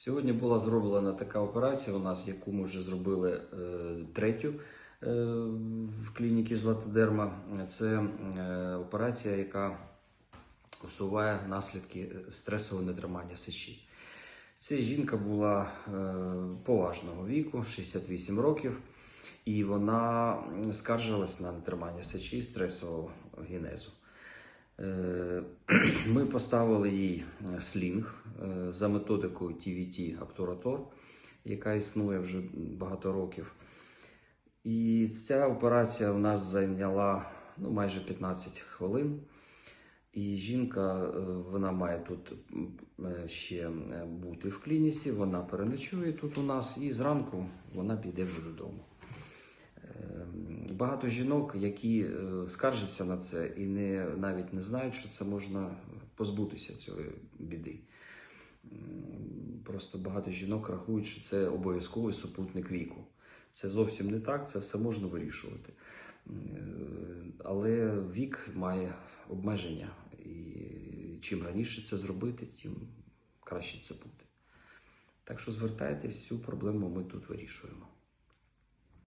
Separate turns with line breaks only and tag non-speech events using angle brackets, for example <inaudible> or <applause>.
Сьогодні була зроблена така операція у нас, яку ми вже зробили е, третю е, в клініці Златодерма. Це е, операція, яка усуває наслідки стресового нетримання сечі. Ця жінка була е, поважного віку, 68 років, і вона скаржилась на нетримання сечі стресового генезу. Е, <clears throat> Ми поставили їй е, слінг за методикою TVT Обтуратор, яка існує вже багато років. І ця операція в нас зайняла ну, майже 15 хвилин. І жінка, е, вона має тут е, ще е, бути в клініці, вона переночує тут у нас, і зранку вона піде вже додому. Е, Багато жінок, які е, скаржаться на це і не, навіть не знають, що це можна позбутися цієї біди. Просто багато жінок рахують, що це обов'язковий супутник віку. Це зовсім не так, це все можна вирішувати. Е, Але вік має обмеження, і чим раніше це зробити, тим краще це буде. Так що звертайтесь, цю проблему ми тут вирішуємо.